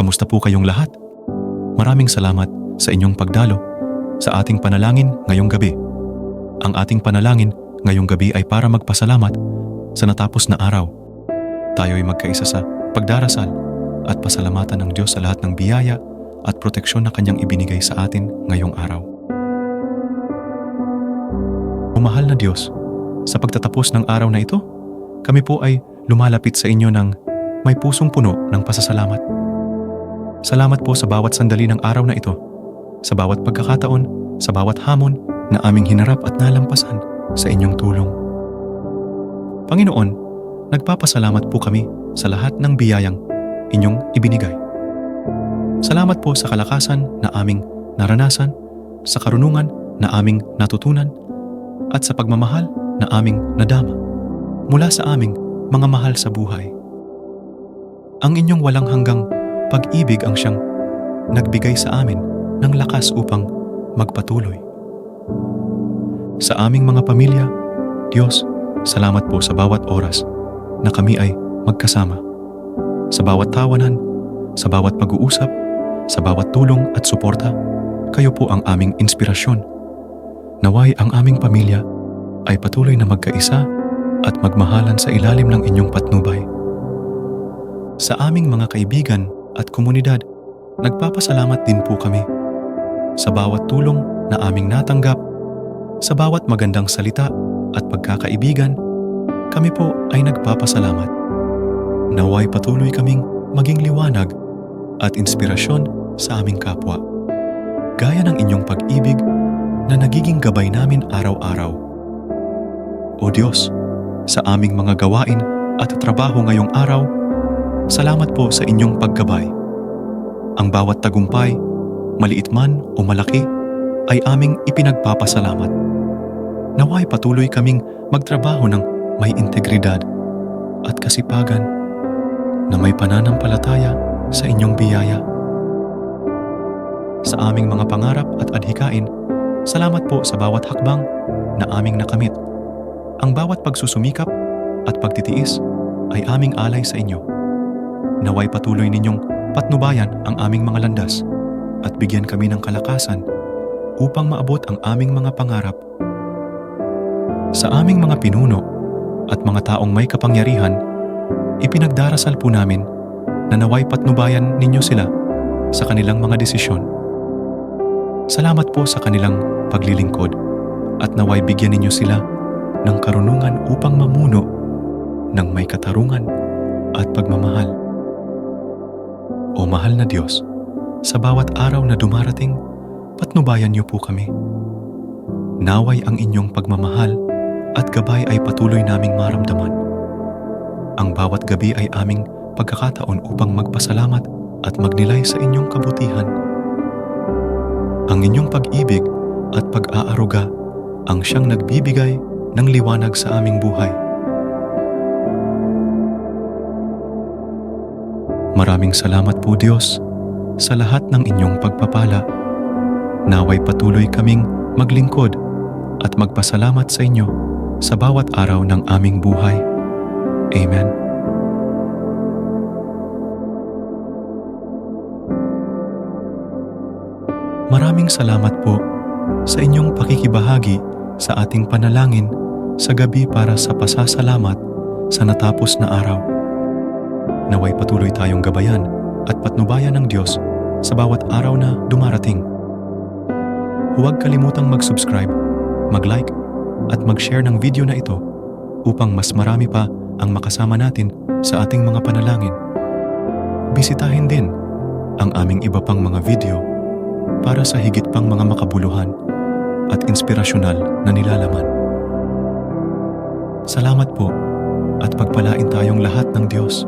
Kamusta po kayong lahat? Maraming salamat sa inyong pagdalo sa ating panalangin ngayong gabi. Ang ating panalangin ngayong gabi ay para magpasalamat sa natapos na araw. Tayo ay magkaisa sa pagdarasal at pasalamatan ng Diyos sa lahat ng biyaya at proteksyon na Kanyang ibinigay sa atin ngayong araw. Umahal na Diyos, sa pagtatapos ng araw na ito, kami po ay lumalapit sa inyo ng may pusong puno ng pasasalamat. Salamat po sa bawat sandali ng araw na ito, sa bawat pagkakataon, sa bawat hamon na aming hinarap at nalampasan sa inyong tulong. Panginoon, nagpapasalamat po kami sa lahat ng biyayang inyong ibinigay. Salamat po sa kalakasan na aming naranasan, sa karunungan na aming natutunan, at sa pagmamahal na aming nadama mula sa aming mga mahal sa buhay. Ang inyong walang hanggang pag-ibig ang siyang nagbigay sa amin ng lakas upang magpatuloy. Sa aming mga pamilya, Diyos, salamat po sa bawat oras na kami ay magkasama. Sa bawat tawanan, sa bawat pag-uusap, sa bawat tulong at suporta, kayo po ang aming inspirasyon. Naway ang aming pamilya ay patuloy na magkaisa at magmahalan sa ilalim ng inyong patnubay. Sa aming mga kaibigan at komunidad, nagpapasalamat din po kami. Sa bawat tulong na aming natanggap, sa bawat magandang salita at pagkakaibigan, kami po ay nagpapasalamat. Naway patuloy kaming maging liwanag at inspirasyon sa aming kapwa. Gaya ng inyong pag-ibig na nagiging gabay namin araw-araw. O Diyos, sa aming mga gawain at trabaho ngayong araw, salamat po sa inyong paggabay. Ang bawat tagumpay, maliit man o malaki, ay aming ipinagpapasalamat. Naway patuloy kaming magtrabaho ng may integridad at kasipagan na may pananampalataya sa inyong biyaya. Sa aming mga pangarap at adhikain, salamat po sa bawat hakbang na aming nakamit. Ang bawat pagsusumikap at pagtitiis ay aming alay sa inyo. Naway patuloy ninyong patnubayan ang aming mga landas at bigyan kami ng kalakasan upang maabot ang aming mga pangarap. Sa aming mga pinuno at mga taong may kapangyarihan, ipinagdarasal po namin na naway patnubayan ninyo sila sa kanilang mga desisyon. Salamat po sa kanilang paglilingkod at naway bigyan ninyo sila ng karunungan upang mamuno ng may katarungan at pagmamahal. O mahal na Diyos, sa bawat araw na dumarating, patnubayan niyo po kami. Naway ang inyong pagmamahal at gabay ay patuloy naming maramdaman. Ang bawat gabi ay aming pagkakataon upang magpasalamat at magnilay sa inyong kabutihan. Ang inyong pag-ibig at pag-aaruga ang siyang nagbibigay ng liwanag sa aming buhay. Maraming salamat po Diyos sa lahat ng inyong pagpapala. Naway patuloy kaming maglingkod at magpasalamat sa inyo sa bawat araw ng aming buhay. Amen. Maraming salamat po sa inyong pakikibahagi sa ating panalangin sa gabi para sa pasasalamat sa natapos na araw. Naway patuloy tayong gabayan at patnubayan ng Diyos sa bawat araw na dumarating. Huwag kalimutang mag-subscribe, mag-like at mag-share ng video na ito upang mas marami pa ang makasama natin sa ating mga panalangin. Bisitahin din ang aming iba pang mga video para sa higit pang mga makabuluhan at inspirasyonal na nilalaman. Salamat po at pagpalain tayong lahat ng Diyos.